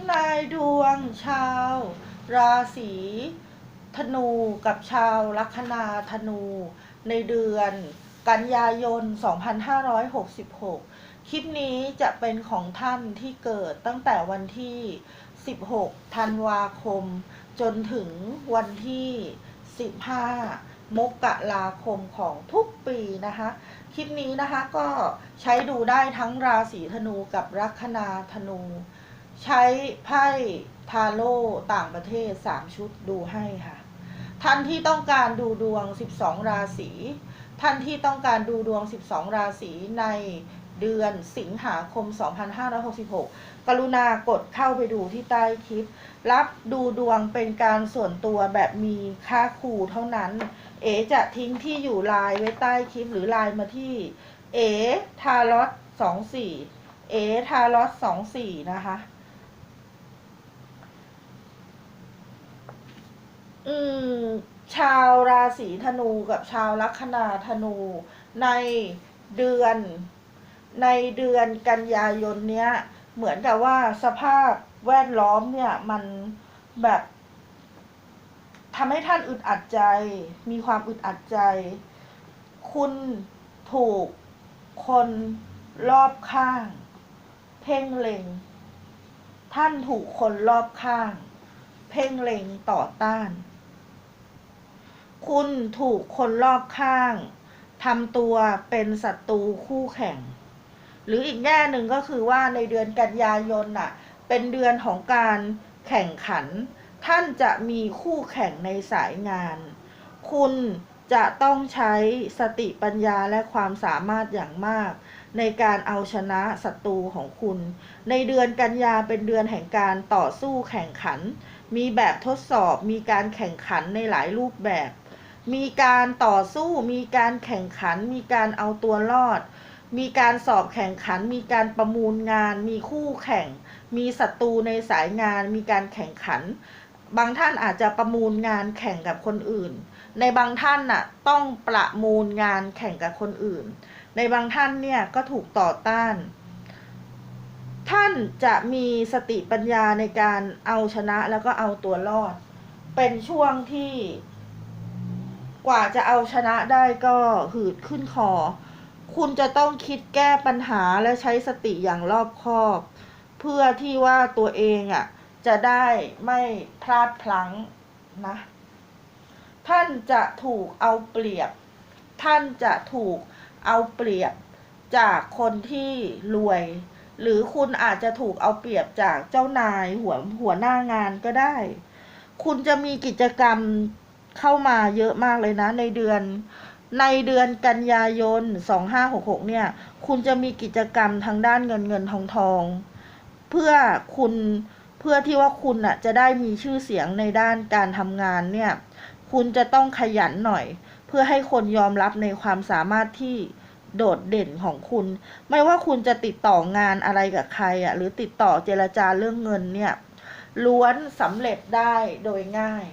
ำนายดวงชาว ราศีธนูกับชาวลัคนาธนู ในเดือนกันยายน 2566 คลิปนี้จะเป็นของท่านที่เกิดตั้งแต่วันที่ 16 ธันวาคม จนถึงวันที่ 15 มกราคมของทุกปีนะคะ คลิปนี้นะคะก็ใช้ดูได้ทั้งราศีธนูกับลัคนาธนู ใช้ไพ่ทาโร่ต่างประเทศ 3 ชุดดูให้ค่ะ ท่านที่ต้องการดูดวง 12 ราศี ท่านที่ต้องการดูดวง 12 ราศีในเดือนสิงหาคม 2566 กรุณากดเข้าไปดูที่ใต้คลิป รับดูดวงเป็นการส่วนตัวแบบมีค่าครูเท่านั้น เอจะทิ้งที่อยู่ไลน์ไว้ใต้คลิปหรือไลน์มาที่เอทารอตสองสี่เอทารอตสองสี่นะคะ อืม ชาวราศีธนูกับชาวลัคนาธนู ในเดือน ในเดือนกันยายนเนี้ย เหมือนกับว่าสภาพแวดล้อมเนี่ย มันแบบทำให้ท่านอึดอัดใจ มีความอึดอัดใจ คุณถูกคนรอบข้าง เพ่งเล็ง ท่านถูกคนรอบข้าง เพ่งเล็งต่อต้าน คุณถูกคนรอบข้างทำตัวเป็นศัตรูคู่แข่ง หรืออีกแง่หนึ่งก็คือว่าในเดือนกันยายนน่ะ เป็นเดือนของการแข่งขัน ท่านจะมีคู่แข่งในสายงาน คุณจะต้องใช้สติปัญญาและความสามารถอย่างมาก ในการเอาชนะศัตรูของคุณ ในเดือนกันยาเป็นเดือนแห่งการต่อสู้แข่งขัน มีแบบทดสอบ มีการแข่งขันในหลายรูปแบบ มีการต่อสู้ มีการแข่งขัน มีการเอาตัวรอด มีการสอบแข่งขัน มีการประมูลงาน มีคู่แข่ง มีศัตรูในสายงาน มีการแข่งขัน บางท่านอาจจะประมูลงานแข่งกับคนอื่น ในบางท่านน่ะต้องประมูลงานแข่งกับคนอื่น ในบางท่านเนี่ยก็ถูกต่อต้าน ท่านจะมีสติปัญญาในการเอาชนะแล้วก็เอาตัวรอด เป็นช่วงที่ กว่าจะเอาชนะได้ก็หืดขึ้นคอ คุณจะต้องคิดแก้ปัญหาและใช้สติอย่างรอบคอบ เพื่อที่ว่าตัวเองอะ จะได้ไม่พลาดพลั้งนะ ท่านจะถูกเอาเปรียบ ท่านจะถูกเอาเปรียบจากคนที่รวย หรือคุณอาจจะถูกเอาเปรียบจากเจ้านายหัวหัวหน้างานก็ได้ คุณจะมีกิจกรรม เข้ามาเยอะมากเลยนะ ในเดือน ในเดือนกันยายน 2566 เนี่ย คุณจะมีกิจกรรมทางด้านเงินเงินทองทองเพื่อคุณเพื่อที่ว่าคุณน่ะจะได้มีชื่อเสียงในด้านการทำงานเนี่ย คุณจะต้องขยันหน่อย เพื่อให้คนยอมรับในความสามารถที่โดดเด่นของคุณ ไม่ว่าคุณจะติดต่องานอะไรกับใครอะ หรือติดต่อเจรจาเรื่องเงินเนี่ย ล้วนสำเร็จได้โดยง่าย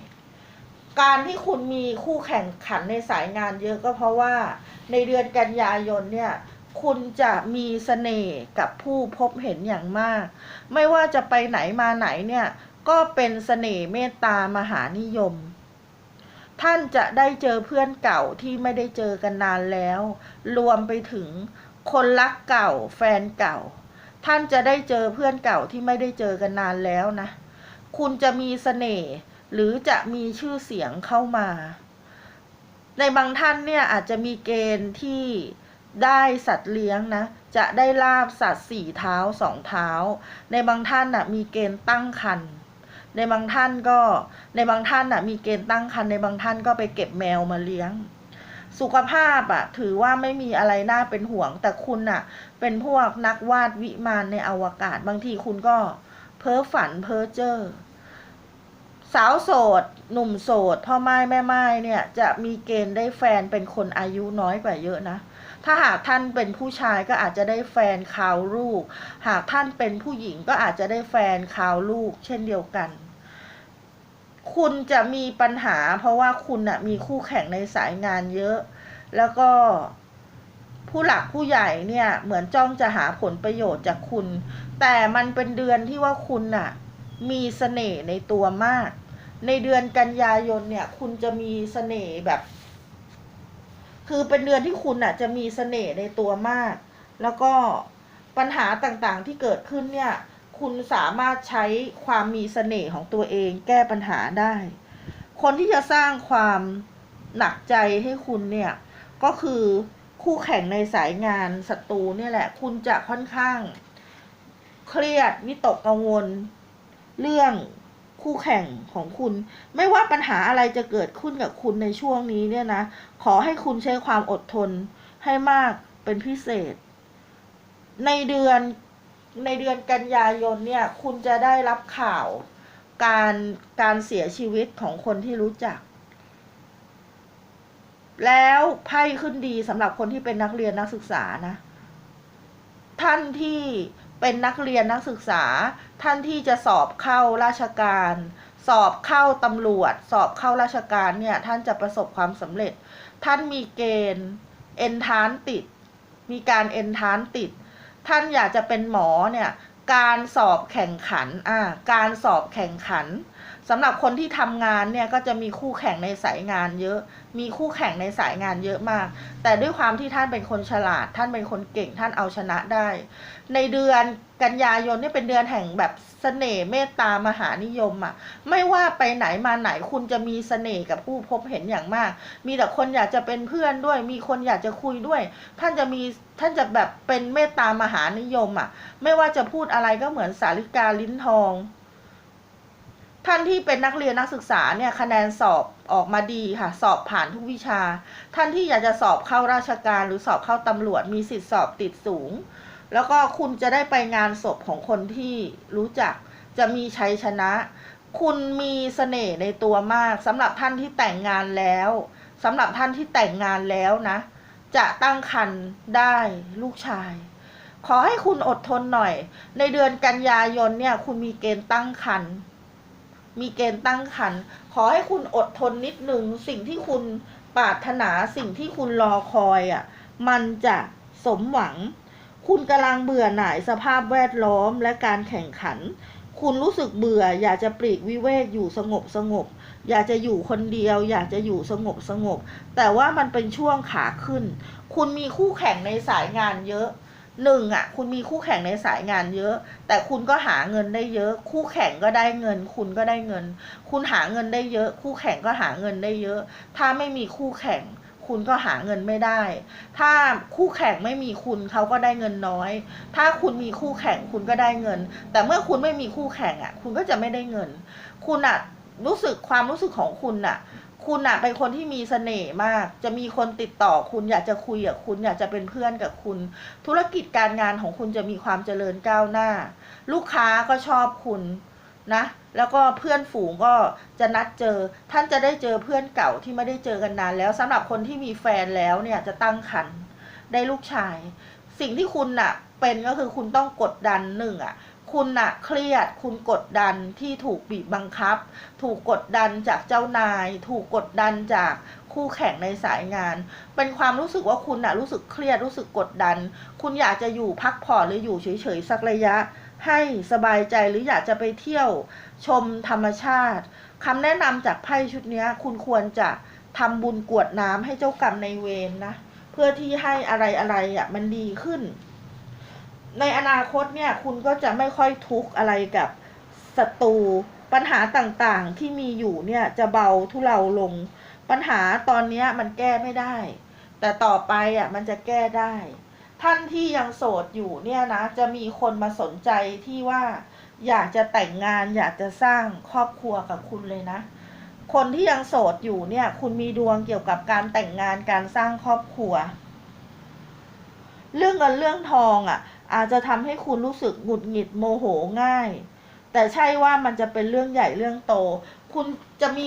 การที่คุณมีคู่แข่งขันในสายงานเยอะก็เพราะว่าในเดือนกันยายนเนี่ยคุณจะมีเสน่ห์กับผู้พบเห็นอย่างมาก ไม่ว่าจะไปไหนมาไหนเนี่ย ก็เป็นเสน่ห์เมตตามหานิยม ท่านจะได้เจอเพื่อนเก่าที่ไม่ได้เจอกันนานแล้ว รวมไปถึงคนรักเก่าแฟนเก่า ท่านจะได้เจอเพื่อนเก่าที่ไม่ได้เจอกันนานแล้วนะ คุณจะมีเสน่ห์ หรือจะมีชื่อเสียงเข้ามา ในบางท่านเนี่ยอาจจะมีเกณฑ์ที่ได้สัตว์เลี้ยงนะ จะได้ลาบสัตว์สี่เท้าสองเท้า ในบางท่านน่ะมีเกณฑ์ตั้งครรภ์ในบางท่านก็ในบางท่านน่ะมีเกณฑ์ตั้งครรภ์ในบางท่านก็ไปเก็บแมวมาเลี้ยง สุขภาพอะถือว่าไม่มีอะไรน่าเป็นห่วง แต่คุณน่ะ เป็นพวกนักวาดวิมานในอวกาศ บางทีคุณก็เพ้อฝันเพ้อเจ้อ สาวโสด หนุ่มโสด พ่อไม้แม่ไม้เนี่ย จะมีเกณฑ์ได้แฟนเป็นคนอายุน้อยกว่าเยอะนะ ถ้าหากท่านเป็นผู้ชายก็อาจจะได้แฟนคาวลูก หากท่านเป็นผู้หญิงก็อาจจะได้แฟนคาวลูก เช่นเดียวกัน คุณจะมีปัญหา เพราะว่าคุณน่ะมีคู่แข่งในสายงานเยอะ แล้วก็ผู้หลักผู้ใหญ่เนี่ยเหมือนจ้องจะหาผลประโยชน์จากคุณ แต่มันเป็นเดือนที่ว่าคุณน่ะ มีเสน่ห์ในตัวมาก ในเดือนกันยายนเนี่ย คุณจะมีเสน่ห์แบบ คือเป็นเดือนที่คุณอะ จะมีเสน่ห์ในตัวมาก แล้วก็ปัญหาต่างๆที่เกิดขึ้นเนี่ย คุณสามารถใช้ความมีเสน่ห์ของตัวเองแก้ปัญหาได้ คนที่จะสร้างความหนักใจให้คุณเนี่ย ก็คือคู่แข่งในสายงานศัตรูเนี่ยแหละ คุณจะค่อนข้าง เครียดวิตกกังวล เรื่องคู่แข่งของคุณ ไม่ว่าปัญหาอะไรจะเกิดขึ้นกับคุณในช่วงนี้เนี่ยนะ ขอให้คุณใช้ความอดทนให้มากเป็นพิเศษ ในเดือนในเดือนกันยายนเนี่ย คุณจะได้รับข่าวการการเสียชีวิตของคนที่รู้จัก แล้วไพ่ขึ้นดีสำหรับคนที่เป็นนักเรียนนักศึกษานะ ท่านที่ เป็นนักเรียนนักศึกษา ท่านที่จะสอบเข้าราชการ สอบเข้าตำรวจ สอบเข้าราชการเนี่ย ท่านจะประสบความสำเร็จ ท่านมีเกณฑ์เอนทานติด มีการเอนทานติด ท่านอยากจะเป็นหมอเนี่ย การสอบแข่งขัน อ่า การสอบแข่งขันสำหรับคนที่ทำงานเนี่ยก็จะมีคู่แข่งในสายงานเยอะ มีคู่แข่งในสายงานเยอะมาก แต่ด้วยความที่ท่านเป็นคนฉลาด ท่านเป็นคนเก่ง ท่านเอาชนะได้ ในเดือนกันยายนนี่เป็นเดือนแห่งแบบเสน่ห์เมตตามหานิยมอะ่ะ ไม่ว่าไปไหนมาไหนคุณจะมีเสน่ห์กับผู้พบเห็นอย่างมาก มีแต่คนอยากจะเป็นเพื่อนด้วย มีคนอยากจะคุยด้วย ท่านจะมีท่านจะแบบเป็นเมตตามหานิยมอะ่ะ ไม่ว่าจะพูดอะไรก็เหมือนสาริกาลิ้นทอง ท่านที่เป็นนักเรียนนักศึกษาเนี่ยคะแนนสอบออกมาดีค่ะ สอบผ่านทุกวิชา ท่านที่อยากจะสอบเข้าราชการหรือสอบเข้าตำรวจมีสิทธิสอบติดสูง แล้วก็คุณจะได้ไปงานศพของคนที่รู้จักจะมีชัยชนะ คุณมีเสน่ห์ในตัวมากสำหรับท่านที่แต่งงานแล้วสำหรับท่านที่แต่งงานแล้วนะ จะตั้งครรภ์ได้ลูกชาย ขอให้คุณอดทนหน่อย ในเดือนกันยายนเนี่ยคุณมีเกณฑ์ตั้งครรภ์ มีเกณฑ์ตั้งครรภ์ขอให้คุณอดทนนิดหนึ่งสิ่งที่คุณปรารถนาสิ่งที่คุณรอคอยอะ่ะ มันจะสมหวัง คุณกำลังเบื่อหน่ายสภาพแวดล้อมและการแข่งขัน คุณรู้สึกเบื่อ อยากจะปลีกวิเวกอยู่สงบสงบ อยากจะอยู่คนเดียว อยากจะอยู่สงบสงบ แต่ว่ามันเป็นช่วงขาขึ้น คุณมีคู่แข่งในสายงานเยอะ หนึ่งอะ คุณมีคู่แข่งในสายงานเยอะ แต่คุณก็หาเงินได้เยอะ คู่แข่งก็ได้เงิน คุณก็ได้เงิน คุณหาเงินได้เยอะ คู่แข่งก็หาเงินได้เยอะ ถ้าไม่มีคู่แข่ง คุณก็หาเงินไม่ได้ ถ้าคู่แข่งไม่มีคุณเขาก็ได้เงินน้อย ถ้าคุณมีคู่แข่งคุณก็ได้เงิน แต่เมื่อคุณไม่มีคู่แข่งอะ คุณก็จะไม่ได้เงิน คุณอะรู้สึกความรู้สึกของคุณอะ คุณอะเป็นคนที่มีเสน่ห์มาก จะมีคนติดต่อคุณอยากจะคุยกับคุณอยากจะเป็นเพื่อนกับคุณ ธุรกิจการงานของคุณจะมีความเจริญก้าวหน้า ลูกค้าก็ชอบคุณนะ แล้วก็เพื่อนฝูงก็จะนัดเจอ ท่านจะได้เจอเพื่อนเก่าที่ไม่ได้เจอกันนาน แล้วสำหรับคนที่มีแฟนแล้วเนี่ยจะตั้งครรภ์ได้ลูกชาย สิ่งที่คุณน่ะเป็นก็คือคุณต้องกดดันหนึ่งอะ คุณน่ะเครียดคุณกดดันที่ถูกบีบบังคับ ถูกกดดันจากเจ้านาย ถูกกดดันจากคู่แข่งในสายงาน เป็นความรู้สึกว่าคุณน่ะรู้สึกเครียดรู้สึกกดดัน คุณอยากจะอยู่พักผ่อนหรืออยู่เฉยๆสักระยะ ให้สบายใจหรืออยากจะไปเที่ยวชมธรรมชาติคำแนะนำจากไพ่ชุดนี้คุณควรจะทำบุญกวดน้ำให้เจ้ากรรมในเวรนนะ เพื่อที่ให้อะไรอะไรอะมันดีขึ้น ในอนาคตเนี่ยคุณก็จะไม่ค่อยทุกข์อะไรกับศัตรูปัญหาต่างๆที่มีอยู่เนี่ยจะเบาทุเลาลง ปัญหาตอนนี้มันแก้ไม่ได้ แต่ต่อไปอะมันจะแก้ได้ ท่านที่ยังโสดอยู่เนี่ยนะจะมีคนมาสนใจที่ว่าอยากจะแต่งงานอยากจะสร้างครอบครัวกับคุณเลยนะ คนที่ยังโสดอยู่เนี่ย คุณมีดวงเกี่ยวกับการแต่งงานการสร้างครอบครัว เรื่องเงินเรื่องทองอะ อาจจะทำให้คุณรู้สึกหงุดหงิดโมโหง่าย แต่ใช่ว่ามันจะเป็นเรื่องใหญ่เรื่องโต คุณจะมี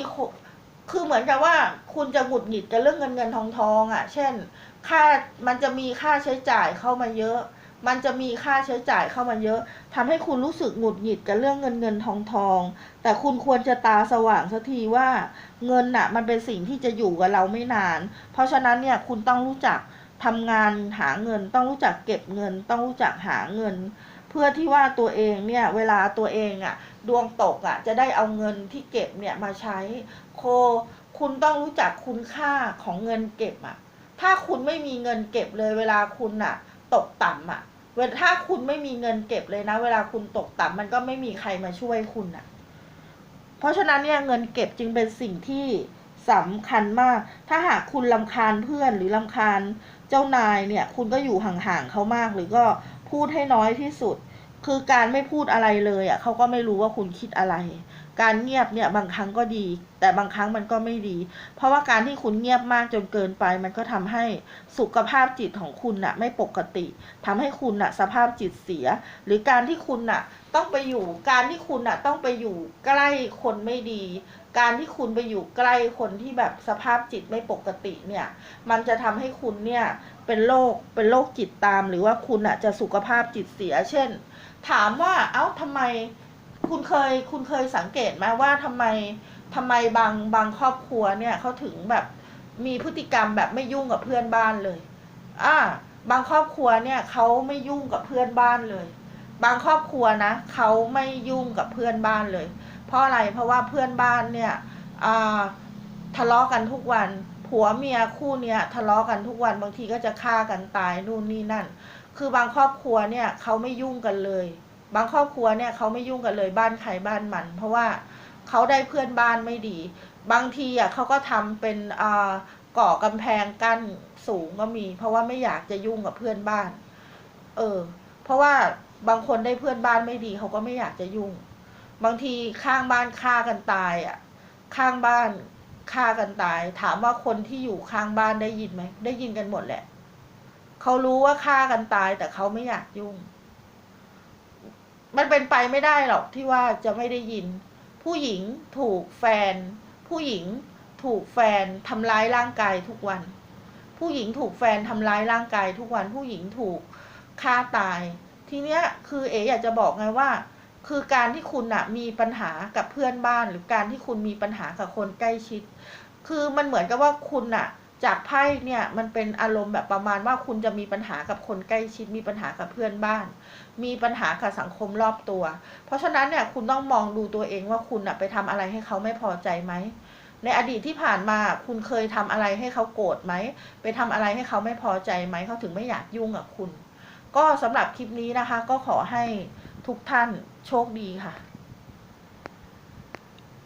คือเหมือนกับว่าคุณจะหงุดหงิดกับเรื่องเงินเงินทองทองอะ เช่น ค่ามันจะมีค่าใช้จ่ายเข้ามาเยอะ มันจะมีค่าใช้จ่ายเข้ามาเยอะทำให้คุณรู้สึกหงุดหงิดกับเรื่องเงินเงินทองทอง แต่คุณควรจะตาสว่างสักทีว่าเงินน่ะ มันเป็นสิ่งที่จะอยู่กับเราไม่นาน เพราะฉะนั้นเนี่ยคุณต้องรู้จัก ทำงานหาเงินต้องรู้จักเก็บเงิน ต้องรู้จักหาเงิน เพื่อที่ว่าตัวเองเนี่ยเวลาตัวเองอะดวงตกอะจะได้เอาเงินที่เก็บเนี่ยมาใช้โค คุณต้องรู้จักคุณค่าของเงินเก็บอะถ้าคุณไม่มีเงินเก็บเลยเวลาคุณอะตกต่ำอะเวลาถ้าคุณไม่มีเงินเก็บเลยนะ เวลาคุณตกต่ำมันก็ไม่มีใครมาช่วยคุณอะ เพราะฉะนั้นเนี่ยเงินเก็บจึงเป็นสิ่งที่สำคัญมาก ถ้าหากคุณลำคาญเพื่อนหรือลำคาญ เจ้านายเนี่ยคุณก็อยู่ห่างๆเขามากหรือก็พูดให้น้อยที่สุด คือการไม่พูดอะไรเลยอะเขาก็ไม่รู้ว่าคุณคิดอะไร การเงียบเนี่ยบางครั้งก็ดี แต่บางครั้งมันก็ไม่ดี เพราะว่าการที่คุณเงียบมากจนเกินไป มันก็ทำให้สุขภาพจิตของคุณน่ะไม่ปกติทำให้คุณน่ะสภาพจิตเสีย หรือการที่คุณน่ะต้องไปอยู่ การที่คุณน่ะต้องไปอยู่ใกล้คนไม่ดี การที่คุณไปอยู่ใกล้คนที่แบบสภาพจิตไม่ปกติเนี่ย มันจะทำให้คุณเนี่ยเป็นโรคเป็นโรคจิตตาม หรือว่าคุณอะจะสุขภาพจิตเสีย เช่น ถามว่าเอ้าทำไม คุณเคยคุณเคยสังเกตไหมว่าทำไมทำไมบางบางครอบครัวเนี่ยเขาถึงแบบมีพฤติกรรมแบบไม่ยุ่งกับเพื่อนบ้านเลย อ่า บางครอบครัวเนี่ยเขาไม่ยุ่งกับเพื่อนบ้านเลย บางครอบครัวนะเขาไม่ยุ่งกับเพื่อนบ้านเลย เพราะอะไรเพราะว่าเพื่อนบ้านเนี่ยอ่าทะเลาะกันทุกวันผัวเมียคู่เนี้ยทะเลาะกันทุกวันบางทีก็จะฆ่ากันตายนู่นนี่นั่น คือบางครอบครัวเนี่ยเขาไม่ยุ่งกันเลย บางครอบครัวเนี่ยเขาไม่ยุ่งกันเลยบ้านใครบ้านมัน เพราะว่าเขาได้เพื่อนบ้านไม่ดี บางทีอะเขาก็ทำเป็นอ่าก่อกำแพงกั้นสูงก็มี เพราะว่าไม่อยากจะยุ่งกับเพื่อนบ้าน เออ เพราะว่าบางคนได้เพื่อนบ้านไม่ดีเขาก็ไม่อยากจะยุ่ง บางทีข้างบ้านฆ่ากันตายอะ ข้างบ้านฆ่ากันตาย ถามว่าคนที่อยู่ข้างบ้านได้ยินไหมได้ยินกันหมดแหละเขารู้ว่าฆ่ากันตายแต่เขาไม่อยากยุ่ง มันเป็นไปไม่ได้หรอกที่ว่าจะไม่ได้ยิน ผู้หญิงถูกแฟน ผู้หญิงถูกแฟนทำร้ายร่างกายทุกวัน ผู้หญิงถูกแฟนทำร้ายร่างกายทุกวัน ผู้หญิงถูกฆ่าตาย ทีเนี้ยคือเอ๋อยากจะบอกไงว่า คือการที่คุณอะมีปัญหากับเพื่อนบ้าน หรือการที่คุณมีปัญหากับคนใกล้ชิด คือมันเหมือนกับว่าคุณอะ จากไพ่เนี่ยมันเป็นอารมณ์แบบประมาณว่าคุณจะมีปัญหากับคนใกล้ชิดมีปัญหากับเพื่อนบ้าน มีปัญหากับสังคมรอบตัว เพราะฉะนั้นเนี่ยคุณต้องมองดูตัวเองว่าคุณอะไปทำอะไรให้เขาไม่พอใจไหมในอดีตที่ผ่านมาคุณเคยทำอะไรให้เขาโกรธไหมไปทำอะไรให้เขาไม่พอใจไหมเขาถึงไม่อยากยุ่งกับคุณ ก็สำหรับคลิปนี้นะคะ ก็ขอให้ทุกท่านโชคดีค่ะ